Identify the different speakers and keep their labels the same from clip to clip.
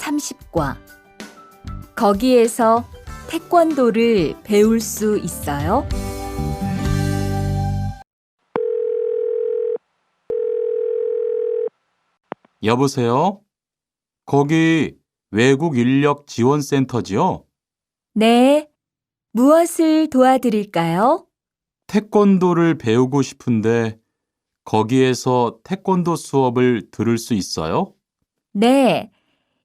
Speaker 1: 30과. 거기에서 태권도를 배울 수 있어요?
Speaker 2: 여보세요? 거기 외국 인력 지원 센터지요?
Speaker 1: 네. 무엇을 도와드릴까요?
Speaker 2: 태권도를 배우고 싶은데 거기에서 태권도 수업을 들을 수 있어요?
Speaker 1: 네.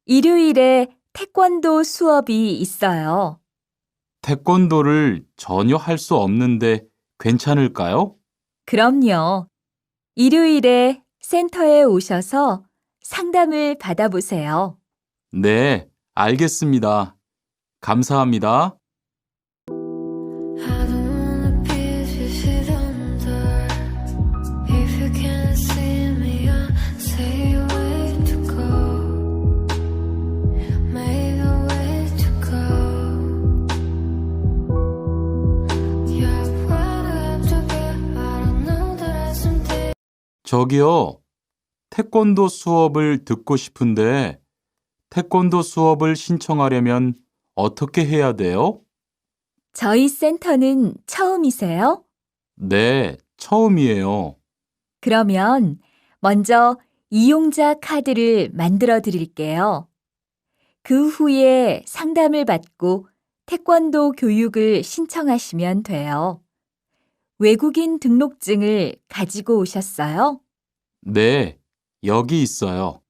Speaker 1: 일요일에 태권도 수업이 있어요.
Speaker 2: 태권도를 전혀 할 수 없는데 괜찮을까요?
Speaker 1: 그럼요. 일요일에 센터에 오셔서 상담을 받아보세요.
Speaker 2: 네, 알겠습니다. 감사합니다. 저기요, 태권도 수업을 듣고 싶은데 태권도 수업을 신청하려면 어떻게 해야 돼요?
Speaker 1: 저희 센터는 처음이세요?
Speaker 2: 네, 처음이에요.
Speaker 1: 그러면 먼저 이용자 카드를 만들어 드릴게요. 그 후에 상담을 받고 태권도 교육을 신청하시면 돼요. 외국인 등록증을 가지고 오셨어요?
Speaker 2: 네, 여기 있어요.